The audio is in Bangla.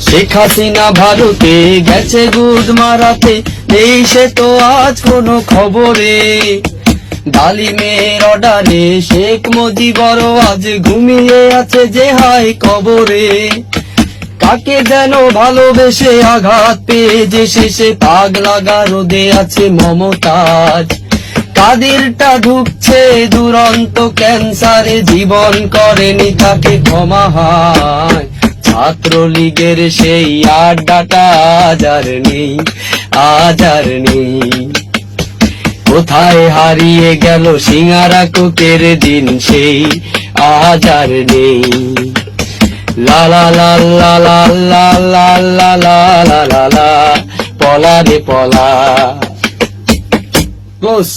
শেখ হাসিনা ভারতে গেছে গুদ মারাতে সে তো আজ কোনো খবরে। ডালিমের অর্ডারে শেখ আজ ঘুমিয়ে আছে যে কবরে। কাকে যেন ভালোবেসে আঘাত পেয়ে যে শেষে পাগ লাগা রোদে আছে মমতাজ। কাদেরটা ঢুকছে দুরন্ত, ক্যান্সারে জীবন করেনি, তাকে ক্ষমা হয়। ছাত্রলীগের সেই আড্ডাটা আজ আর নেই আজ আর নেই কোথায় হারিয়ে গেল সিঙ্গারা কোকের দিন সেই আজ আর নেই লা লা লা লা লা লা লা লা লা লা লা লা পলা রে পলা ক্লোজ